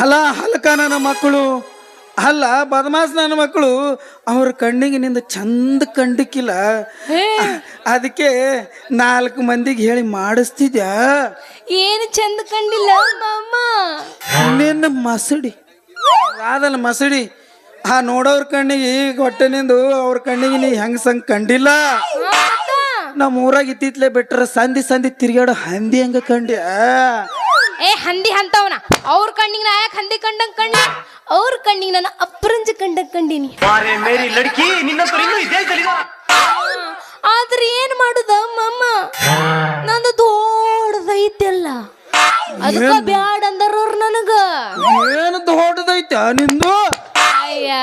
ಅಲ್ಲ ಹಲ್ಕ ನನ್ನ ಮಕ್ಕಳು ಅಲ್ಲ ಬದಮಾಸ್ ನನ್ನ ಮಕ್ಕಳು ಅವ್ರ ಕಣ್ಣಿಗೆ ನಿಂದ ಚಂದ ಕಂಡಿಕ್ಕಿಲ್ಲ ಅದಕ್ಕೆ ನಾಲ್ಕು ಮಂದಿಗೆ ಹೇಳಿ ಮಾಡಿಸ್ತಿದ್ಯಾ? ಏನು ಚಂದ ಕಂಡಿಲ್ಲ? ನಿನ್ನ ಮಸಡಿ. ಆದಲ್ಲ ಮಸಡಿ? ಆ ನೋಡೋರ್ ಕಣ್ಣಿಗೆ ಹೊಟ್ಟೆನಿಂದು ಅವ್ರ ಕಣ್ಣಿಗೆ ನೀ ಹೆಂಗ್ ಸಂಗ್ ಕಂಡಿಲ್ಲ? ನಮ್ಮ ಊರಾಗ ಇತ್ತಿತ್ಲೆ ಬಿಟ್ರ ಸಂಧಿ ಸಂಧಿ ತಿರ್ಗಾಡೋ ಹಂದಿ ಹೆಂಗ ಕಂಡ್ಯ? ಏ ಹಂದಿ ಅಂತವನ ಅವ್ರ ಕಣ್ಣಿಗೆ ನಾ ಯಾಕೆ ಹಂದಿ ಕಂಡಂಗ್ ಕಂಡಿ ಅವ್ರ ಕಣ್ಣಿಗೆ ನಾನು ಅಪ್ರಂಜ ಕಂಡಂಗ್ ಕಂಡೀನಿ. ಬಾರೆ ಮೇರಿ ಲಡ್ಕಿ ನಿನ್ನಂತರ ಇನ್ನೂ ಇದೇ ಜಲಿದ ಆದ್ರೆ ಏನ್ ಮಾಡುದ ಮಮ್ಮ ನಂದು ದೊಡ್ಡದೈತೆಲ್ಲ. ಅದಕ್ಕ ಬ್ಯಾಡ ಅಂದರೋರ್ ನನಗ. ಏನು ದೊಡ್ಡದೈತ ನಿಂದು? ಅಯ್ಯ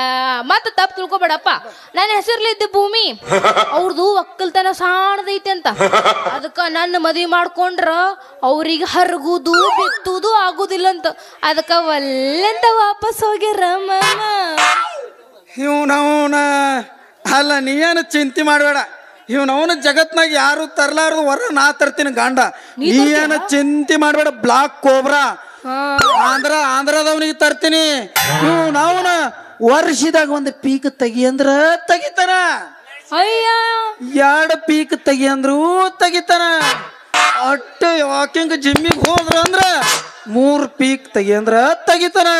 ಮತ್ತ ತಪ್ಪು ತಿಳ್ಕೊಬೇಡಪ್ಪ. ನನ್ನ ಹೆಸರ್ಲಿದ್ದ ಭೂಮಿ ಅವ್ರದ್ದು ಒಕ್ಕಲ್ತನ ಸಾಣದೈತೆ ಅಂತ. ಅದಕ್ಕ ನನ್ನ ಮದ್ವಿ ಮಾಡ್ಕೊಂಡ್ರ ಅವ್ರಿಗೆ ಹರಗುದು ಬಿತ್ತುದು ಆಗುದಿಲ್ಲ ಅಂತ ಅದಕ್ಕ ಒಲ್ಲೆಂತ ವಾಪಸ್ ಹೋಗಿ ಮಾಮ ಇವ್ನವನ ಅಲ್ಲ ನೀನು ಚಿಂತೆ ಮಾಡಬೇಡ. ಇವ್ನವನ ಜಗತ್ನಾಗ ಯಾರು ತರ್ಲಾರ್ದು ಹೊರ ನಾ ತರ್ತೀನಿ ಗಂಡ. ನೀನು ಚಿಂತೆ ಮಾಡಬೇಡ ಬ್ಲಾಕ್ ಕೋಬ್ರಾ. ಆಂಧ್ರ ಆಂಧ್ರದವನಿಗೆ ತರ್ತೀನಿ. ಇವ್ನವನ ವರ್ಷದಾಗ ಒಂದು ಪೀಕ್ ತೆಗಿ ಅಂದ್ರ ತೆಗಿತಾನ. ಅಯ್ಯ. ಎರಡು ಪೀಕ್ ತೆಗಿ ಅಂದ್ರು ತೆಗಿತಾನ. ಅಟ್ಟ ವಾಕಿಂಗ್ ಜಿಮ್ಮಿಗೆ ಹೋದ್ರ ಅಂದ್ರ ಮೂರ್ ಪೀಕ್ ತೆಗಿ ಅಂದ್ರ ತೆಗಿತಾನ.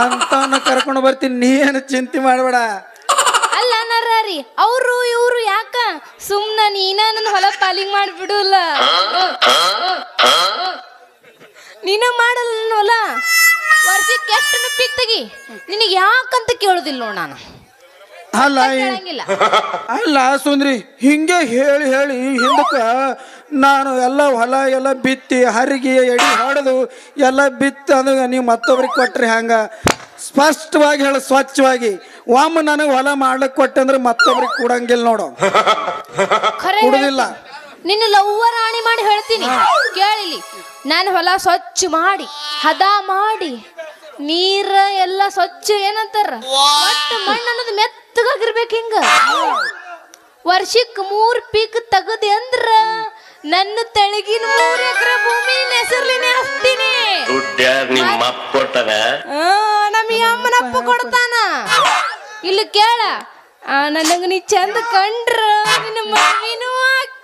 ಅಂತವನ್ನ ಕರ್ಕೊಂಡು ಬರ್ತೀನಿ ನೀನು ಚಿಂತೆ ಮಾಡಬೇಡ. ಅಲ್ಲ ನರ್ರಾರಿ ಅವರು ಇವರು ಯಾಕ? ಸುಮ್ನ ನೀನ ನನ್ನ ಹೊಲ ಪಾಲಿಂಗ್ ಮಾಡ್ಬಿಡುಲ್ಲ. ನೀನ ಮಾಡಲ್ಲ ನನ್ನ ಹೊಲ? ವರ್ಷಕ್ಕೆ ಎಷ್ಟು ಪಿಕ್ ತೆಗಿ. ನಿನಗೆ ಯಾಕಂತ ಕೇಳುದಿಲ್ಲ ನೋಡ್ ನಾನು. ಅಲ್ಲ ಕೇಳಂಗಿಲ್ಲ. ಅಲ್ಲ ಸುಂದ್ರಿ ಹಿಂಗೆ ಹೇಳಿ ಹೇಳಿ ಹಿಂದಕ್ಕ ನಾನು ಎಲ್ಲ ಹೊಲ ಎಲ್ಲ ಬಿತ್ತಿ ಹರಿಗಿ ಎಡಿ ಹೊಡೆದು ಎಲ್ಲ ಬಿತ್ತು ಅಂದ್ರೆ ನೀವು ಮತ್ತೊಬ್ರಿಗೆ ಕೊಟ್ರಿ ಹಂಗ. ಸ್ಪಷ್ಟವಾಗಿ ಹೇಳು ಸ್ವಚ್ಛವಾಗಿ. ಒಮ್ಮ ನನಗೆ ಹೊಲ ಮಾಡ್ಲಿಕ್ಕೆ ಕೊಟ್ಟೆ ಅಂದ್ರೆ ಮತ್ತೊಬ್ರಿಗೆ ಕೊಡಂಗಿಲ್ಲ ನೋಡು. ಖರೆ ಕೊಡುದಿಲ್ಲ. ನಿನ್ನ ಲವ್ವ ರಾಣಿ ಮಾಡಿ ಹೇಳ್ತೀನಿ. ಕೇಳಿಲಿ. ನಾನು ಹೊಲ ಸ್ವಚ್ಛ ಮಾಡಿ ಹದ ಮಾಡಿ ನೀರ ಎಲ್ಲ ಸ್ವಚ್ಛ ಏನಂತಾರ? ಒಟ್ಟು ಮಣ್ಣು ಅನ್ನೋದು ಮೆತ್ತಗಾಗಿರ್ಬೇಕು ಹಿಂಗ. ವರ್ಷಕ್ ಮೂರ್ ಪೀಕ್ ತಗದಿ ಅಂದ್ರ ನನ್ನ ತೆಳಗಿನ ಮೂರ್ ಎಕರೆ ಭೂಮಿ ಹೆಸರ್ಲಿನೇ ದುಡ್ಡ್ಯಾರ್ ನಿಮ್ಮ ಅಮ್ಮನಪ್ಪ ಕೊಡ್ತಾನ. ಇಲ್ಲಿ ಕೇಳ. ನನಗ ನೀ ಚಂದ ಕಂಡ್ರ ನಿನ್ನ ಮಮ್ಮಿನೂ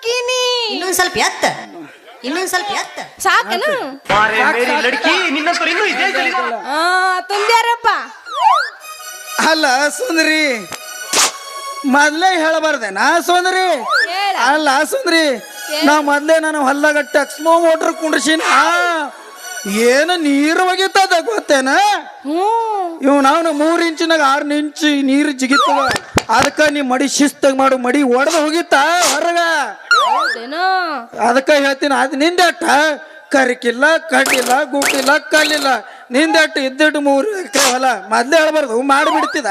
ಹಾಕಿನಿ ಇನ್ನೊಂದ್ ಸ್ವಲ್ಪ ಎತ್ತ. ಇನ್ನೊಂದ್ ಸ್ವಲ್ಪ ಎತ್ತ. ಸಾಕನ? ಮಾರೆ ಮೇರಿ ಲಡ್ಕಿ ನಿನ್ನಂತರ ಇನ್ನೂ ಇದೇ ಜಲಿದ ಆ ತುಂಬ್ಯಾರಪ್ಪ. ಅಲ್ಲ ಸುಂದ್ರಿ. ಮೊದ್ಲೇ ಹೇಳಬಾರ್ದೇನಾ ಸುಂದರಿ. ಹೇಳ. ಅಲ್ಲ ಸುಂದ್ರಿ. ನಾ ಮೊದ್ಲೇ ನಾನು ಹೊಲ್ದಾಗ ಟೆಕ್ಸ್ಮೋ ಮೋಟ್ರ್ ಕುಂಡ್ರಿಸಿನ. ಏನು ನೀರು ಒಗಿತದ ಗೊತ್ತೇನ? ಹ್ಞೂ. ಇವ್ ನಾವು ಮೂರ್ ಇಂಚಿನಾಗ ಆರು ಇಂಚ್ ನೀರು ಜಿಗಿತದ. ಅದಕ್ಕ ನೀ ಮಡಿ ಶಿಸ್ತಾಗ ಮಾಡು ಮಡಿ ಒಡೆದು ಹೋಗಿತ್ತ ಹೊರಗ. ಹೌದೇನೋ? ಅದಕ್ಕ ಹೇಳ್ತೀನಿ ಅದ್ ನಿಂದೆಟ್ಟ. ಕರಿಕಿಲ್ಲ ಕಡ್ಡಿಲ್ಲ ಗುಟ್ಟಿಲ್ಲ ಕಲ್ಲಿಲ್ಲ. ನಿಂದೆಟ್ಟು ಇದ್ದಿಟ್ಟು ಮೂರು ಎಕರೆ ಹೊಲ. ಮೊದ್ಲೇ ಹೇಳ್ಬಾರ್ದು ಮಾಡಿಬಿಡ್ತಿದ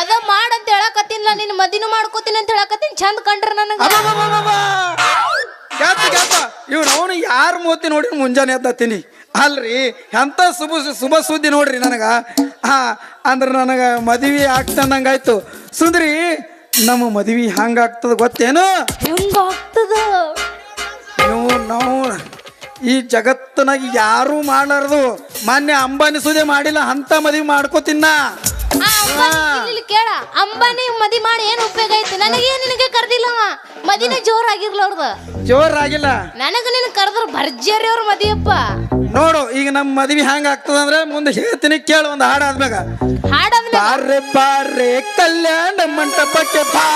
ಅದ ಮಾಡಂತ ಹೇಳಕತ್ತಿಲ್ಲ ನಿನ್ ಮದಿನೂ ಮಾಡ್ಕೋತೀನಿ ಅಂತ ಹೇಳಕತ್ತೀನಿ ಚಂದ ಕಂಡ್ರ ನನಗ. ಗ್ಯಾಪ ಗ್ಯಾಪ. ಇವ್ನು ಅವನು ಯಾರ ಮೂತಿ ನೋಡಿ ಮುಂಜಾನೆ ಎದ್ದತ್ತೀನಿ. ಅಲ್ರಿ ಎಂತ ಶುಭ ಶುಭ ಸುದ್ದಿ ನೋಡ್ರಿ ನನಗೆ. ಹಾ ಅಂದ್ರೆ ನನಗ ಮದುವೆ ಆಗ್ತಂದಂಗಾಯ್ತು ಸುಂದ್ರಿ ನಮ್ಮ ಮದುವೆ ಹಂಗಾಗ್ತದ ಗೊತ್ತೇನು? ಹೆಂಗಾಗ್ತದ ನೀವು ನಾವು ಈ ಜಗತ್ತಿನಾಗ ಯಾರೂ ಮಾಡಲಾರ್ದು ಮಾನ್ಯ ಅಂಬಾನಿ ಸುದ್ದಿ ಮಾಡಿಲ್ಲ ಅಂತ ಮದುವೆ ಮಾಡ್ಕೋತಿನ್ನ ಇಲ್ಲಿ ಇಲ್ಲಿ ಕೇಳ. ಅಂಬಾನಿ ಮದಿ ಮಾಡಿ ಏನ್ ಉಪಯೋಗ ಐತಿ? ನನಗೆ ನಿನಗೆ ಕರ್ದಿಲ್ಲ. ಮದಿನೇ ಜೋರಾಗಿರ್ಲ ಅವ್ರದ. ಜೋರಾಗಿಲ್ಲ. ನನಗ ನಿನ್ ಕರೆದ್ರ ಭರ್ಜರಿ ಅವ್ರ ಮದಿಯಪ್ಪ. ನೋಡು ಈಗ ನಮ್ಮ ಮದುವೆ ಹ್ಯಾಂಗ ಆಗ್ತದಂದ್ರೆ ಮುಂದೆ ಹೇಳ್ತೀನಿ ಕೇಳು ಒಂದು ಹಾಡು ಆದ್ಮ್ಯಾಗ. ಹಾಡಂದ್ರೆ ಬಾರೆ ಬಾರೆ ಕಲ್ಯಾಣ ಮಂಟಪಕ್ಕೆ ಬಾ.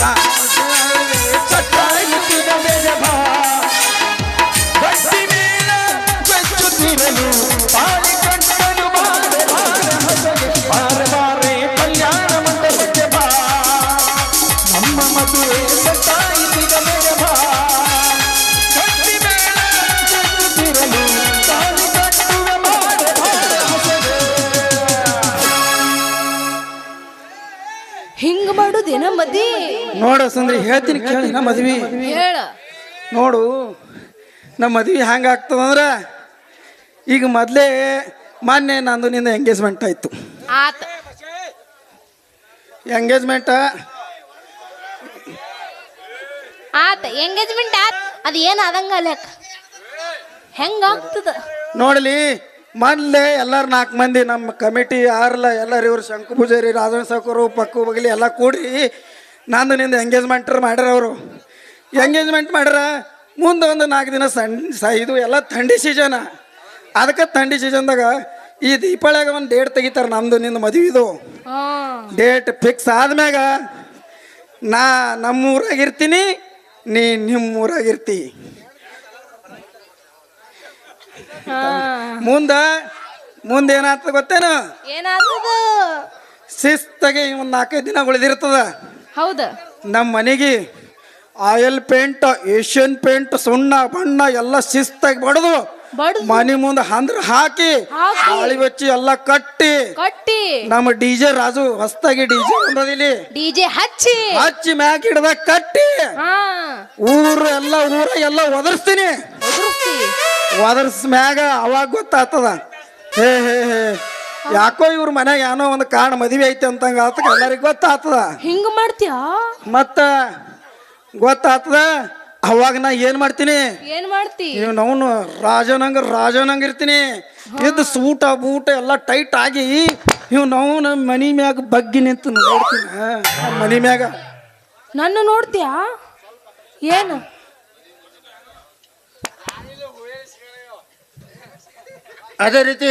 ಬಾ. ನೋಡು ಸುಂದ್ರಿ ಹೇಳ್ತೀನಿ ಕೇಳಿ ನಮ್ಮ ಮದ್ವಿ. ಹೇಳ. ನೋಡು ನಮ್ಮ ಮದ್ವಿ ಹೆಂಗೆ ಆಗ್ತದಂದ್ರೆ ಈಗ ಮೊದಲೇ ಮೊನ್ನೆ ನಂದು ನಿಂದ ಎಂಗೇಜ್ಮೆಂಟ್ ಆಯಿತು. ಆತ. ಎಂಗೇಜ್ಮೆಂಟ ಆತ ಎಂಗೇಜ್ಮೆಂಟ್ ಆತ. ಅದು ಏನು ಆದಂಗ ಲೆಕ್ಕ? ಹೆಂಗಾಗ್ತದ ನೋಡಲಿ ಮೊದಲೇ ಎಲ್ಲರೂ ನಾಲ್ಕು ಮಂದಿ ನಮ್ಮ ಕಮಿಟಿ ಯಾರಲ್ಲ ಎಲ್ಲರೂ ಇವರು ಶಂಕು ಪೂಜಾರಿ ರಾಜನ ಸಾಕರು ಪಕ್ಕು ಬಗಲಿ ಎಲ್ಲ ಕೂಡಿ ನಂದು ನಿಂದು ಎಂಗೇಜ್ಮೆಂಟ್ ಮಾಡ್ಯಾರ ಅವರು. ಎಂಗೇಜ್ಮೆಂಟ್ ಮಾಡ್ಯಾರ ಮುಂದೆ ಒಂದು ನಾಲ್ಕು ದಿನ ಸಣ್ ಸ ಇದು ಎಲ್ಲ ಥಂಡಿ ಸೀಸನ ಅದಕ್ಕೆ ಥಂಡಿ ಸೀಸನ್ದಾಗ ಈ ದೀಪಾವಳಿಯಾಗ ಒಂದು ಡೇಟ್ ತೆಗಿತಾರೆ ನಮ್ಮದು ನಿಂದು ಮದುವೆದು ಡೇಟ್ ಫಿಕ್ಸ್ ಆದ್ಮ್ಯಾಗ ನಾ ನಮ್ಮೂರಾಗಿರ್ತೀನಿ ನೀ ನಿಮ್ಮೂರಾಗಿರ್ತಿ ಹಾ. ಮುಂದೆ ಮುಂದೆ ಏನಾಗ್ತದೆ ಗೊತ್ತೇನು? ಏನಾಗ್ತದ? ಶಿಸ್ತಾಗಿ ಒಂದು ನಾಲ್ಕೈದು ದಿನ ಉಳಿದಿರ್ತದ. ಹೌದ. ನಮ್ಮ ಮನೆಗೆ ಆಯಿಲ್ ಪೇಂಟ್ ಏಷ್ಯನ್ ಪೇಂಟ್ ಸುಣ್ಣ ಬಣ್ಣ ಎಲ್ಲ ಶಿಸ್ತಾಗಿ ಬಡದು ಮನೆ ಮುಂದೆ ಹಂದ್ರ ಹಾಕಿ. ಗಾಳಿ ಬಚ್ಚಿ ಎಲ್ಲ ಕಟ್ಟಿ. ಕಟ್ಟಿ. ನಮ್ಮ ಡಿ ಜೆ ರಾಜು ಹೊಸ್ತಾಗಿ ಡಿ ಜೆ ಬಂದದಿಲ್ಲಿ. ಡಿಜೆ ಹಚ್ಚಿ. ಹಚ್ಚಿ ಮ್ಯಾಕ್ ಹಿಡ್ದ ಕಟ್ಟಿ. ಊರ ಎಲ್ಲ ಊರ ಎಲ್ಲ ಒದರ್ಸ್ತೀನಿ. ಒದರ್ಸ್ತಿ. ಒದರ್ಸ್ ಮ್ಯಾಗ ಅವಾಗ ಗೊತ್ತಾಗ್ತದ. ಹೇ ಹೇ ಹೇ. ಯಾಕೋ ಇವ್ರ ಮನ್ಯಾಗ ಏನೋ ಒಂದು ಕಾರಣ ಮದುವೆ ಐತೆ ಅಂತಂಗ ಆತಕ ಎಲ್ಲರಿಗೂ ಗೊತ್ತಾಗ್ತದ ಹಿಂಗ ಮಾಡ್ತೀಯ? ಮತ್ತ ಗೊತ್ತಾಗ್ತದ ಅವಾಗ ನಾ ಏನ್ ಮಾಡ್ತೀನಿ? ಏನ್ ಮಾಡ್ತೀನಿ ನೀವು ನಾವು ರಾಜನಂಗ ರಾಜನಂಗ ಇರ್ತೀನಿ. ಇದ್ ಸೂಟ ಬೂಟ ಎಲ್ಲ ಟೈಟ್ ಆಗಿ ಇವ್ ನಾವು ನಮ್ಮ ಮನಿ ಮ್ಯಾಗ ಬಗ್ಗಿ ನಿಂತು ನೋಡ್ತೀನಿ. ಮನಿ ಮ್ಯಾಗ. ನನ್ನ ನೋಡ್ತೀಯ? ಏನು? ಅದೇ ರೀತಿ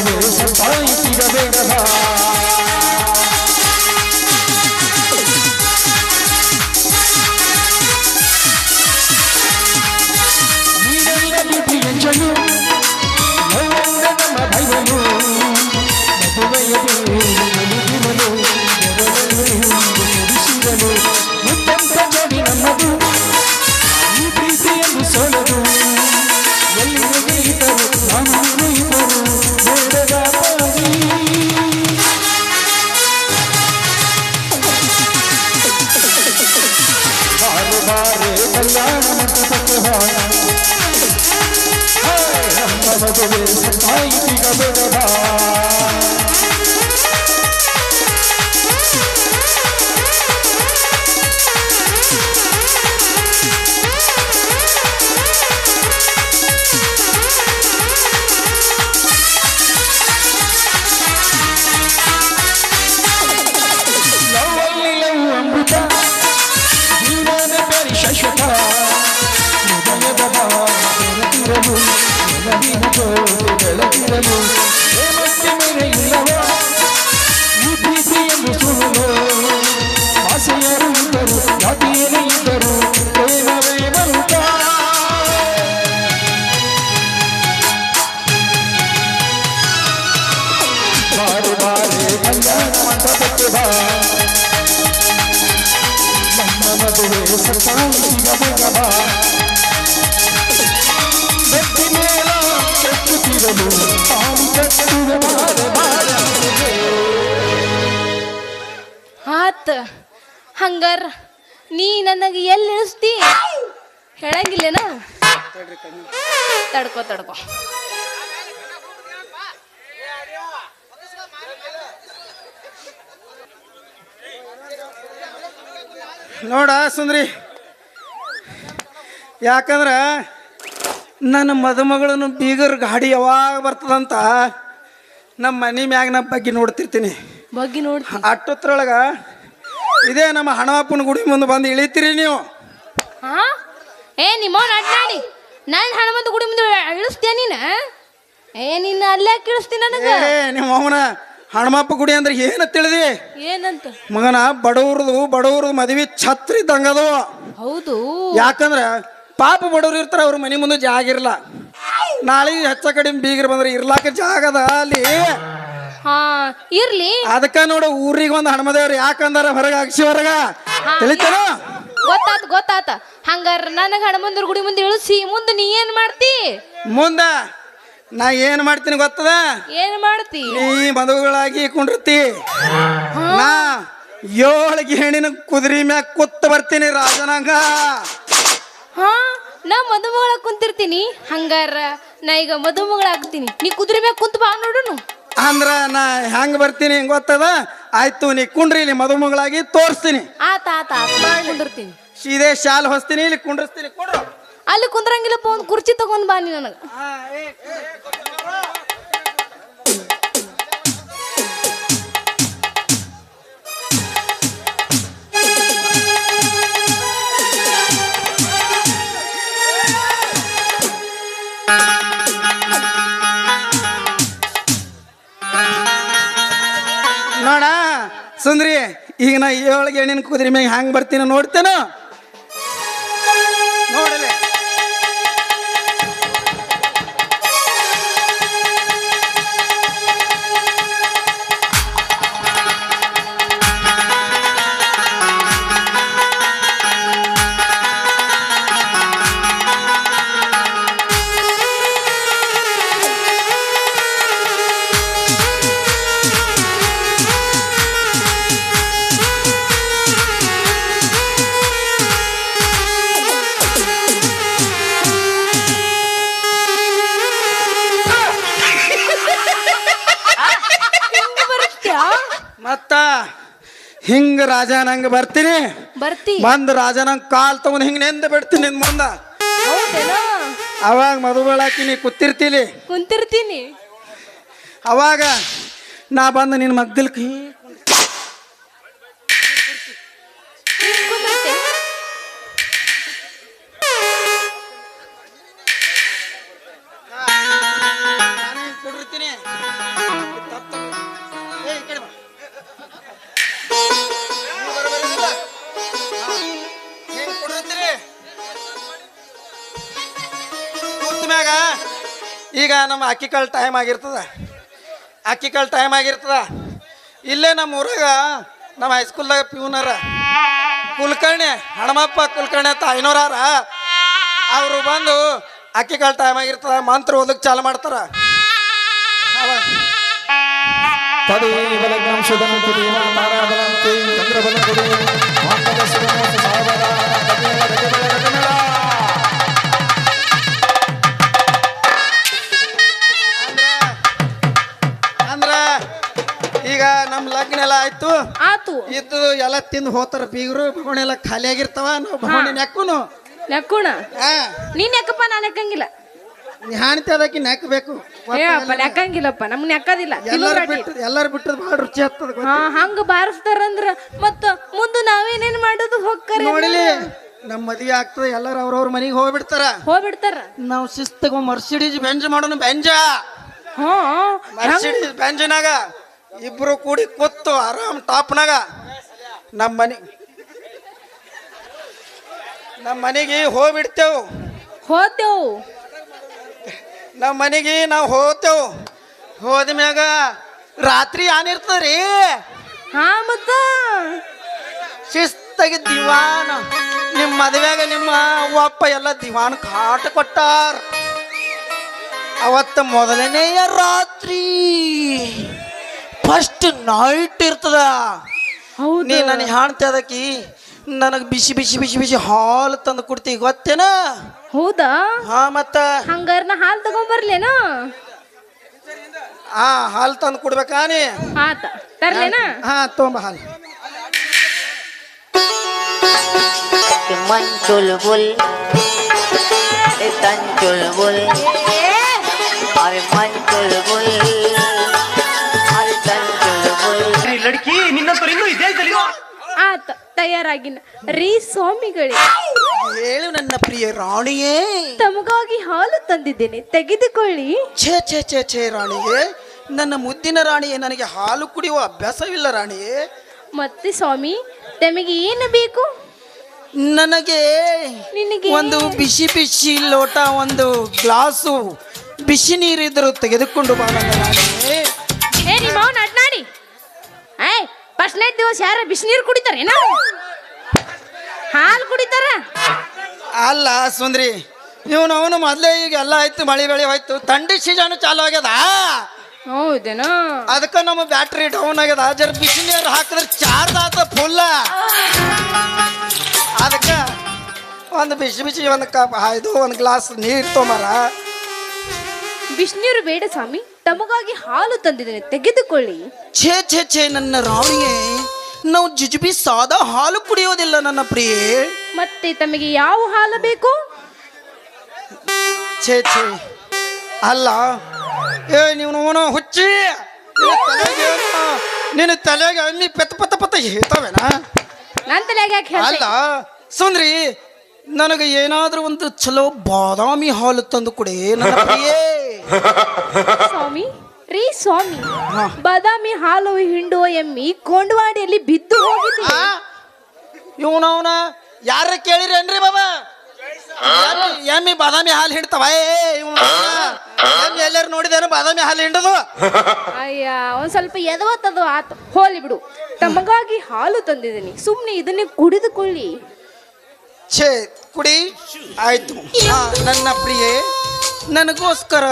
पाई की गवेगा ಆತ ಹಂಗಾರ ನೀ ನನಗೆ ಎಲ್ಲಿ ಇಳಿಸ್ತಿ? ಹೇಳಂಗಿಲ್ಲೇನ? ತಡ್ಕೋ ತಡ್ಕೋ. ನೋಡ ಸುಂದ್ರಿ. ಯಾಕಂದ್ರ ನನ್ನ ಮದುಮಗಳನ್ನು ಬೀಗರ್ ಗಾಡಿ ಯಾವಾಗ ಬರ್ತದಂತ ನಮ್ಮ ಮನೆ ಮ್ಯಾಗ ನಮ್ಮ ಬಗ್ಗೆ ನೋಡ್ತಿರ್ತೀನಿ. ಬಗ್ಗೆ ನೋಡಿ ಅಟ್ಟೊತ್ರೊಳಗ ಇದೇ ನಮ್ಮ ಹಣವಪ್ಪನ ಗುಡಿ ಮುಂದೆ ಬಂದು ಇಳಿತೀರಿ ನೀವು. ಹಾ? ಏ ನಿಮ್ಮ ಅಡ್ನಾಡಿ ನಾನು ಹನುಮಂತ ಗುಡಿ ಮುಂದೆ ಇಳಿಸ್ತೀಯ ನೀನ? ಏ ನಿನ್ನ ಅಲ್ಲೇ ಇಳಿಸ್ತೀನಿ ನನಗೆ. ಏ ನಿಮ್ಮ ಅವನ ಹಣಮಪ್ಪ ಗುಡಿ ಅಂದ್ರೆ ಏನು ತಿಳಿದಿ? ಏನಂತ? ಮಗನ ಬಡವ್ರದು ಬಡವ್ರದು ಮದುವೆ ಛತ್ರಿ ಇದ್ದಂಗದು ಹೌದು. ಯಾಕಂದ್ರ ಪಾಪ ಬಡವ್ರು ಇರ್ತಾರ ಅವ್ರ ಮನೆ ಮುಂದೆ ಜಾಗ ಇರಲ್ಲ. ನಾಳೆ ಹೆಚ್ಚ ಕಡಿಮೆ ಬೀಗರು ಬಂದ್ರೆ ಇರ್ಲಾಕ ಜಾಗ ಅದ ಅಲ್ಲಿ. ಹಾ ಇರ್ಲಿ. ಅದಕ್ಕ ನೋಡು ಊರಿಗೆ ಒಂದು ಹಣಮದೇವ್ರಿ ಯಾಕಂದಾರ ಹೊರಗೆ ಹಾಕ್ಸಿ ಹೊರಗ? ತಿಳಿತಾನ? ಗೊತ್ತಾತ ಗೊತ್ತಾತ. ಹಂಗಾರ ನನಗ ಹಣಮಂದ್ರ ಗುಡಿ ಮುಂದೆ ಇಳಿಸಿ ಮುಂದೆ ನೀ ಏನ್ ಮಾಡ್ತಿ? ಮುಂದ ನಾ ಏನ್ ಮಾಡ್ತೀನಿ ಗೊತ್ತದ? ಏನ್ ಮಾಡ್ತಿ? ನೀ ಮದುವೆಗಳಾಗಿ ಕುಂಡಿರ್ತಿ. ನಾ ಏಳು ಗೇಣಿನ ಕುದುರೆ ಮ್ಯಾಗ ಕುತ್ತ ಬರ್ತೀನಿ ರಾಜನಾಗ. ಹಾ ನಾ ಮದುಮಗಳ ಕುಂತಿರ್ತೀನಿ. ಹಂಗಾರ ನಾ ಈಗ ಮದುಮಗಳಾಗ್ತೀನಿ. ನೀ ಕುದುರೆ ಮ್ಯಾಗ ಕುಂತ ಬಾ ನೋಡುನು. ಅಂದ್ರ ನಾ ಹೆಂಗ್ ಬರ್ತೀನಿ ಗೊತ್ತದ? ಆಯ್ತು ನೀ ಕುಂಡ್ರಿ ಇಲ್ಲಿ ಮದುಮಗಳಾಗಿ ತೋರಿಸ್ತೀನಿ. ಆತ ಆತ ಕುಂದಿರ್ತೀನಿ ಸೀದೆ ಶಾಲ್ ಹೊಸ್ತೀನಿ ಇಲ್ಲಿ ಕುಂಡ್ರಿಸ್ತೀನಿ ಕುಂಡ್ರು. ಅಲ್ಲಿ ಕುಂದ್ರಂಗಿಲ್ಲಪ್ಪ ಒಂದು ಕುರ್ಚಿ ತಗೊಂಡ್ ಬಾ ನೀ ನನಗ. ಸುಂದ್ರಿ ಈಗ ನಾ ಏಳು ಹೆಣ್ಣಿನ ಕುದುರೆ ಮ್ಯಾಗ ಹ್ಯಾಂಗೆ ಬರ್ತೀನಿ ನೋಡ್ತೇನ? ರಾಜನಂಗ ಬರ್ತೀನಿ? ಬರ್ತಿ. ಬಂದ್ ರಾಜನ ಕಾಲ್ ತಗೊಂಡ್ ಹಿಂಗ್ ನೆಂದ ಬಿಡ್ತೀನಿ ನಿನ್ ಮುಂದ. ಹೌದೇನೋ? ಅವಾಗ ಮದುವೆಳಾಕಿ ನೀ ಕೂತಿರ್ತೀಲಿ? ಕುಂತಿರ್ತೀನಿ. ಅವಾಗ ನಾ ಬಂದು ನಿನ್ನ ಮಗ್ಗಲ್ ಈಗ ನಮ್ಮ ಅಕ್ಕಿ ಕಾಳು ಟೈಮ್ ಆಗಿರ್ತದ. ಅಕ್ಕಿ ಕಾಳು ಟೈಮ್ ಆಗಿರ್ತದ. ಇಲ್ಲೇ ನಮ್ಮ ಊರಾಗ ನಮ್ಮ ಹೈಸ್ಕೂಲ್ದಾಗ ಪ್ಯೂನರ ಕುಲಕರ್ಣಿ, ಹಣಮಪ್ಪ ಕುಲಕರ್ಣಿ ಅಂತ ಐನೂರಾರ ಅವರು ಬಂದು ಅಕ್ಕಿ ಕಾಳು ಟೈಮ್ ಆಗಿರ್ತದ, ಮಂತ್ರ ಓದಕ್ಕೆ ಚಾಲು ಮಾಡ್ತಾರ. ಆಯ್ತು. ಆತು. ಇದು ಎಲ್ಲ ತಿಂದು ಹೋತಾರ ಬೀಗರು ಭಗವಣಿ ಎಲ್ಲ ಖಾಲಿ ಆಗಿರ್ತಾವ ನಾವು ಭಗವಣಿ ನೆಕ್ಕುನು. ನೆಕ್ಕುಣ? ನೀನ್ ನೆಕ್ಕಪ್ಪ ನಾನು ನೆಕ್ಕಂಗಿಲ್ಲ. ಹಾಣ್ತಿ ಅದಕ್ಕೆ ನೆಕ್ಕಬೇಕು ನೆಕ್ಕಂಗಿಲ್ಲಪ್ಪ ನಮ್ಗೆ ನೆಕ್ಕದಿಲ್ಲ. ಎಲ್ಲಾರು ಬಿಟ್ಟು ಎಲ್ಲಾರು ಬಿಟ್ಟದ್ ಭಾಳ ರುಚಿ ಆಗ್ತದ ಗೊತ್ತಾ? ಹಾ ಹಂಗ ಬಾರಿಸ್ತಾರಂದ್ರ ಮತ್ತ ಮುಂದೆ ನಾವೇನೇನ್ ಮಾಡೋದು ಹೋಗ್ತಾರೆ ನೋಡಿಲಿ ನಮ್ಮ ಮದ್ವೆ ಆಗ್ತದೆ ಎಲ್ಲರೂ ಅವ್ರವ್ರ ಮನೆಗೆ ಹೋಗ್ಬಿಡ್ತಾರ. ಹೋಗ್ಬಿಡ್ತಾರ? ನಾವು ಶಿಸ್ತಗ ಮರ್ಸಿಡೀಸ್ ಬೆಂಜ್ ಮಾಡೋಣ ಬೆಂಜ. ಹಾ ಮರ್ಸಿಡೀಸ್ ಬೆಂಜಿನಾಗ ಇಬ್ರು ಕೂಡಿ ಕೂತು ಆರಾಮ್ ಟಾಪ್ನಾಗ. ನಮ್ಮ ಮನೆ ನಮ್ಮ ಮನೆಗೆ ಹೋಗ್ಬಿಡ್ತೇವು. ಹೋದೆವು ನಮ್ಮ ಮನೆಗೆ ನಾವು ಹೋಗ್ತೇವು ಹೋದ ಮ್ಯಾಗ ರಾತ್ರಿ ಏನಿರ್ತದ್ರಿ ಹಾ ಮತ್ತ. ಶಿಸ್ತಾಗಿ ದಿವಾನ. ನಿಮ್ಮ ಮದುವೆಗ ನಿಮ್ಮ ಅವ್ವಪ್ಪ ಎಲ್ಲ ದಿವಾನ ಕಾಟ ಕೊಟ್ಟಾರ. ಅವತ್ತ ಮೊದಲನೆಯ ರಾತ್ರಿ. ಫಸ್ಟ್ ನೈಟ್ ಇರ್ತದ ಹೌದು ನೀ ನನಗೆ ಹಾಣ್ತಿ ಅದಕ್ಕಿ ನನಗೆ ಬಿಸಿ ಬಿಸಿ ಬಿಸಿ ಬಿಸಿ ಹಾಲು ತಂದು ಕೊಡ್ತಿ ಗೊತ್ತೇನ ಹೌದಾ ಹಾ ಮತ್ತ ಹಂಗಾರ ನಾ ಹಾಲ್ ತಗೊಂಬರ್ಲೇನ ಹಾ ಹಾಲು ತಂದು ಕೊಡ್ಬೇಕಾ ನೀ ಆತ ತರ್ಲೇನ ಹಾ ತೊಂಬ ಹಾಲು मन चुलबुल ए तन चुलबुल अरे मन चुलबुल ತಯಾರಾಗಿನ ರೀ ಸ್ವಾಮಿಗಳೇ. ಹೇಳು ನನ್ನ ಪ್ರಿಯ ರಾಣಿಯೇ. ತಮಗಾಗಿ ಹಾಲು ತಂದಿದ್ದೇನೆ. ತೆಗೆದುಕೊಳ್ಳಿ. ಛೇ ಛೇ ಛೇ ಛೇ ರಾಣಿಯೇ. ನನ್ನ ಮುದ್ದಿನ ರಾಣಿಯೇ ನನಗೆ ಹಾಲು ಕುಡಿಯುವ ಅಭ್ಯಾಸವಿಲ್ಲ ರಾಣಿಯೇ. ಮತ್ತೆ ಸ್ವಾಮಿ ತಮಗೆ ಏನು ಬೇಕು? ನನಗೆ ನಿನಗೆ ಒಂದು ಬಿಸಿ ಬಿಸಿ ಲೋಟ ಒಂದು ಗ್ಲಾಸು ಬಿಸಿ ನೀರಿದ್ದರೂ ತೆಗೆದುಕೊಂಡು ಬಾ ನನ್ನ ರಾಣಿಯೇ. ಏಯ್ ಫಸ್ಟ್ ನೈಟ್ ದಿವಸ ಯಾರ ಬಿಸಿನೀರು ಕುಡಿತಾರೆ ಏನ? ಹಾಲು ಕುಡಿತಾರ? ಅಲ್ಲ ಸುಂದ್ರಿ ಇವನು ಅವನು ಮೊದಲೇ ಈಗ ಎಲ್ಲ ಆಯ್ತು ಮಳೆ ಬೆಳೆ ಹೋಯ್ತು ಥಂಡಿ ಸೀಸನ್ ಚಾಲು ಆಗ್ಯದ? ಹೌದೇನು? ಅದಕ್ಕೆ ನಮ್ಮ ಬ್ಯಾಟ್ರಿ ಡೌನ್ ಆಗ್ಯದ ಜರ ಬಿಸಿ ನೀರು ಹಾಕಿದ್ರೆ ಚಾರ್ಜ್ ಆತ ಫುಲ್ಲ ಅದಕ್ಕೆ ಒಂದು ಬಿಸಿ ಬಿಸಿ ಒಂದು ಕಪ್ ಇದು ಒಂದು ಗ್ಲಾಸ್ ನೀರು ತೊಂಬರ ಬಿಸಿನೀರು ಬೇಡ ಸ್ವಾಮಿ. ತಮಗಾಗಿ ಹಾಲು ತಂದಿದ್ದೇನೆ ತೆಗೆದುಕೊಳ್ಳಿ. ಛೇ ಛೇ ಛೇ ನನ್ನ ರಾಣಿಯೇ ನಾವು ಜುಜುಬಿ ಸಾದಾ ಹಾಲು ಕುಡಿಯೋದಿಲ್ಲ ನನ್ನ ಪ್ರಿಯೆ. ಮತ್ತೆ ತಮಗೆ ಯಾವ ಹಾಲು ಬೇಕು? ಛೇ ಛೇ ಅಲ್ಲ ಏ ನೀವು ಹುಚ್ಚಿ ನಿನ್ನ ತಲೆಗೆ ಅನ್ನಿ ಪೆತ್ತ ಪತ್ತ ಪತ್ತ ಹೇಳ್ತಾವೇನಾ? ನನ್ನ ತಲೆಗೆ ಯಾಕೆ ಹೇಳ್ತಾ? ಅಲ್ಲ ಸುಂದ್ರಿ ನನಗೆ ಏನಾದರೂ ಒಂದು ಚಲೋ ಬಾದಾಮಿ ಹಾಲು ತಂದು ಕೊಡಿ ನನ್ನ ಪ್ರಿಯೇ. ಸ್ವಾಮಿ ರೀ ಸ್ವಾಮಿ ಬಾದಾಮಿ ಹಾಲು ಹಿಂಡುವ ಎಮ್ಮಿ ಕೊಂಡವಾಡಿಯಲ್ಲಿ ಬಿದ್ದು ಹೋಗಿದೆ ಇವನವನ ಯಾರ ಕೇಳಿರೇನ್ರಿ ಬಾಬಾ? ಎಮ್ಮಿ- ಎಮ್ಮಿ ಬಾದಾಮಿ ಹಾಲು ಹಿಂಡ್ತಾವ. ಏ ಇವ್ನ ಎಮ್ಮಿ ಎಲ್ಲರೂ ನೋಡಿದೇನು ಬಾದಾಮಿ ಹಾಲು ಹಿಂಡದು? ಅಯ್ಯ ಒಂದ್ ಸ್ವಲ್ಪ ಎದವತ್ತದು ಆತು. ಹೋಲಿ ಬಿಡು. ತಮಗಾಗಿ ಹಾಲು ತಂದಿದ್ದೀನಿ. ಸುಮ್ನೆ ಇದನ್ನೇ ಕುಡಿದುಕೊಳ್ಳಿ ಛೇ ಕುಡಿ. ಆಯ್ತು. ಹಾ, ನನ್ನ ಪ್ರಿಯೆ ನನಗೋಸ್ಕರ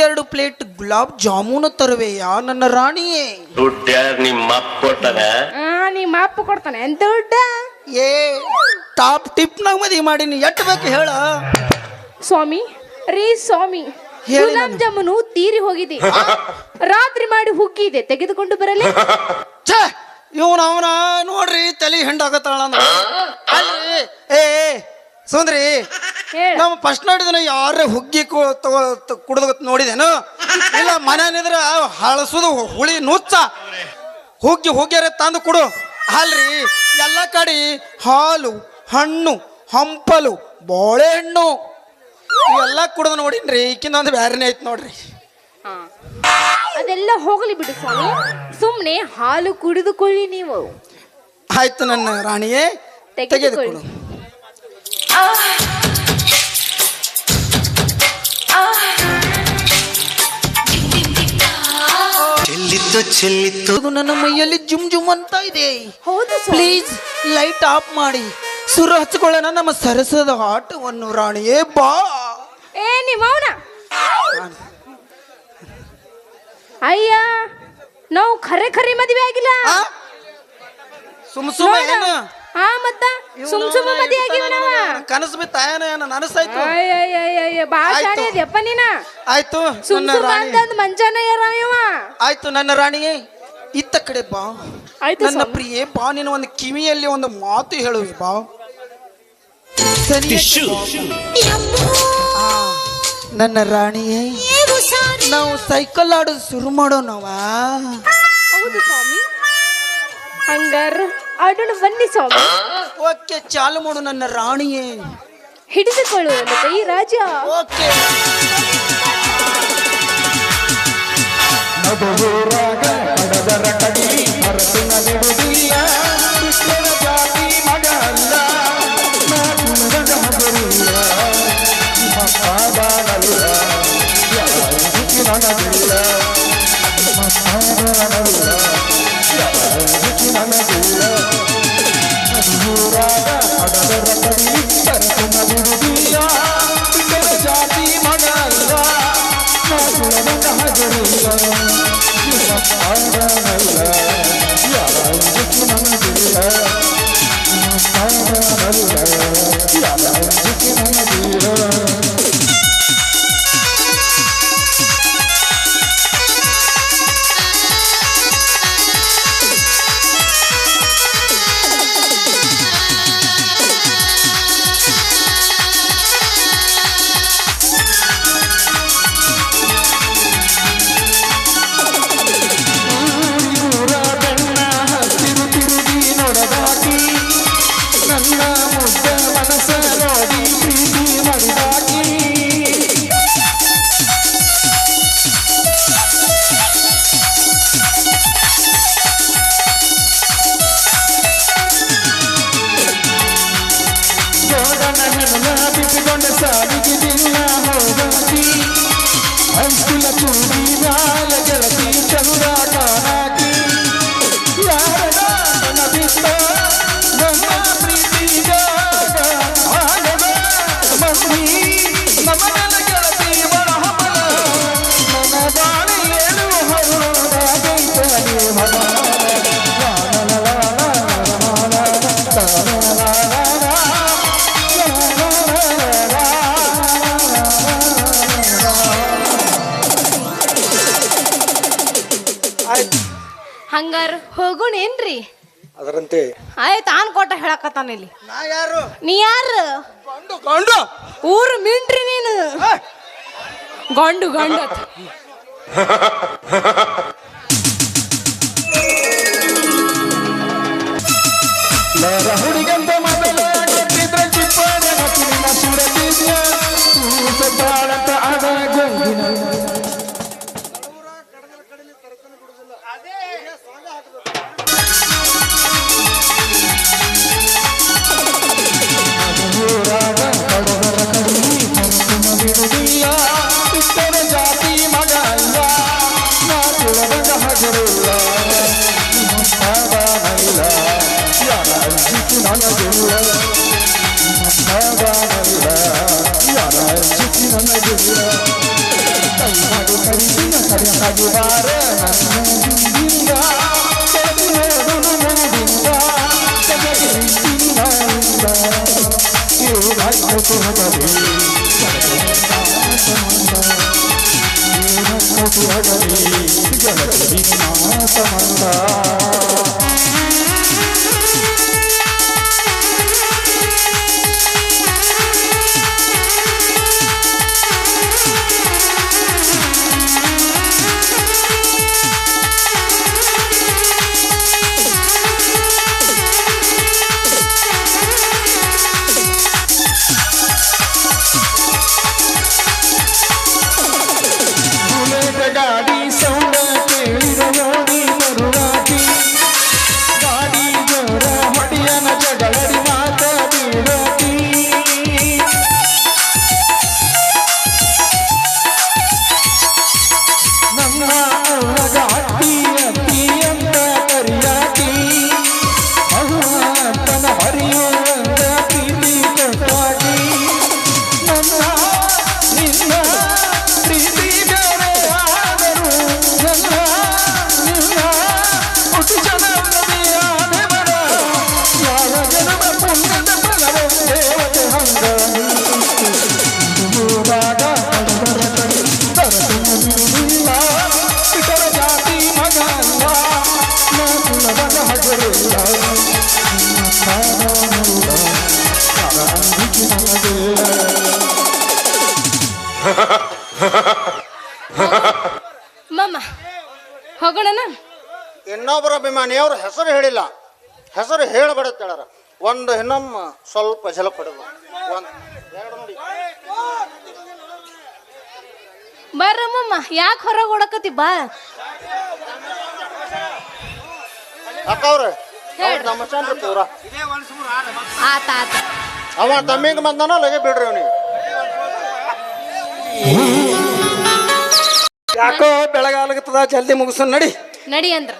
ಎರಡು ಪ್ಲೇಟ್ ಗುಲಾಬ್ ಜಾಮೂನು ತರುವೆಯಾ ನನ್ನ ರಾಣಿಯೇ? ದುಡ್ಡು ಯಾರು ನಿಮ್ಮ ಅಪ್ಪ ಕೊಟ್ಟನ ಆ ನಿಮ್ಮ ಅಪ್ಪ ಕೊಡ್ತಾನೆ. ಎಂತ ದುಡ್ಡ? ಏ ಟಾಪ್ ಟಿಪ್ನಾಗ ಮದುವೆ ಮಾಡೀನಿ. ಎಟ್ಟು ಬೇಕು ಹೇಳ? ಸ್ವಾಮಿ ರೀ ಸ್ವಾಮಿ ಹೇಳಿ ಗುಲಾಬ್ ಜಾಮೂನು ತೀರಿ ಹೋಗಿದೆ. ರಾತ್ರಿ ಮಾಡಿ ಹುಕ್ಕಿದೆ ತೆಗೆದುಕೊಂಡು ಬರಲಿ? ಛೇ ಇವನು ಅವನ ನೋಡ್ರಿ ತಲೆ ಹೆಂಡಾಗತ್ತಾಳ ಅಲ್ರಿ ಏ ಏ, ಸುಂದ್ರಿ ನಮ್ಮ ಫಸ್ಟ್ ನೋಡಿದನ ಯಾರೇ ಹುಗ್ಗಿ ಕುಡ್ದು ನೋಡಿದೇನು? ಇಲ್ಲ ಮನೇನಿದ್ರ ಹಳಸುದು ಹುಳಿ ನುಚ್ಚ. ಹುಗ್ಗಿ ಹುಗ್ಗ್ಯಾರ ತಂದು ಕೊಡು. ಅಲ್ರಿ ಎಲ್ಲ ಕಡೆ ಹಾಲು ಹಣ್ಣು ಹಂಪಲು ಬಾಳೆಹಣ್ಣು. ಎಲ್ಲ ಕುಡ್ದು ನೋಡಿನ್ರಿ ಈಕಿಂದ ಒಂದು ಬ್ಯಾರನೇ ಐತ್ ನೋಡ್ರಿ. ಅದೆಲ್ಲ ಹೋಗಲಿ ಬಿಡು ಸ್ವಾಮಿ. ಸುಮ್ಮನೆ ಹಾಲು ಕುಡಿದುಕೊಳ್ಳಿ ನೀವು. ಆಯ್ತು ನನ್ನ ರಾಣಿಯೇ ತೆಗೆದುಕೊಳ್ಳಿ. ಚೆಲ್ಲಿತ್ತು ಚೆಲ್ಲಿತ್ತು. ನನ್ನ ಮೈಯಲ್ಲಿ ಜುಮ್ ಜುಮ್ ಅಂತ ಇದೆ. ಹೌದು ಪ್ಲೀಸ್ ಲೈಟ್ ಆಫ್ ಮಾಡಿ. ಸುರು ಹಚ್ಕೊಳ್ಳೋಣ ನಮ್ಮ ಸರಸದ ಆಟವನ್ನು ರಾಣಿಯೇ ಬಾ. ಏ ಮೌನ ಅವನ? ಅಯ್ಯ ನಾವು ಖರೆ ಖರೆ ಮದುವೆ ಆಗಿಲ್ಲ. ಆ? ಸುಮ್ ಸುಮ್ಮ ನೋಡು. ಏನು? ಹಾ ಮತ್ತ? ಸುಮ್ ಸುಮ್ಮ ಮದುವೆ ಆಗಿಲ್ಲ ನಾವ. ಕನಸು ಬಿತ್ತ ಏನ ಏನ ನನಸಾಯ್ತು. ಅಯ್ಯಯ್ಯಯ್ಯ ಬಾ ಆಯ್ತು. ಶಾಣೆ ಅದ್ಯಪ್ಪ ನೀನ. ಆಯ್ತು ಸುಮ್ ನನ್ನ ಸುಮ್ಮ ರಾಣಿ. ಅಂತಂದ್ ಇವ. ಆಯ್ತು ನನ್ನ ರಾಣಿ. ಇತ್ತ ಕಡೆ ಬಾ. ಆಯ್ತು ನನ್ನ ಸ್ವಾಮಿ. ಪ್ರಿಯೆ ಬಾ ನೀನು ಒಂದು ಕಿವಿಯಲ್ಲಿ ಒಂದು ಮಾತು ಹೇಳುವೆ ಬಾ. ಬಾ. ಆ, ನನ್ನ ರಾಣಿಯೇ. ನಾವು ಸೈಕಲ್ ಆಡೋದು ಶುರು ಮಾಡೋಣವ ಹೌದು ಸ್ವಾಮಿ. ಹಂಗಾರ ಆಡೋಣ ಬನ್ನಿ ಸ್ವಾಮಿ. ಓಕೆ ಚಾಲು ಮಾಡು ನನ್ನ ರಾಣಿಯೇ. ಹಿಡಿದುಕೊಳ್ಳುವ ಕೈ ರಾಜ. ಓಕೆ. ಕಡಿ ಬಿಡುದಿಲ್ಲ ಜಾತಿ ಮಗ ಅಲ್ಲ ಮಾಡಾಕತ್ತಾನ ಇಲ್ಲಿ? ಯಾರು? ನೀ ಯಾರು? ಗಂಡು ಗಂಡು! ಊರು ಮಿಂಟ್ರಿ ನೀನು. ಗಂಡು ಗಂಡು ಅಂತ. ಹಗಲಿ ಜಗತ್ತಿನ ಸಂಬಂಧ ಮಾಮ ಹೋಗೋಣ ಇನ್ನೊಬ್ಬರ ಅಭಿಮಾನಿಯವ್ರ ಹೆಸರು ಹೇಳಿಲ್ಲ. ಹೆಸರು ಹೇಳಬೇಡ ಒಂದು ಇನ್ನೊಮ್ಮ ಸ್ವಲ್ಪ ಜಲ ಪಡೆದು ಒಂದು ಎರಡು ಯಾಕೆ ಹೊರಗೆ ಹೊಡಕತಿ ಬಾ. ಅಕ್ಕವ್ರೆ ನಮಸ್ಕಾರ ಆತ ಆತ. ಅವ ತಮ್ಮಿಗೆ ಬಂದಾನ ಲಗೆ ಬಿಡ್ರಿ ಅವನಿಗೆ ಯಾಕೋ ಬೆಳಗಾಲಗತ್ತದ ಜಲ್ದಿ ಮುಗಿಸೋಣ ನಡಿ ನಡಿ ಅಂದ್ರ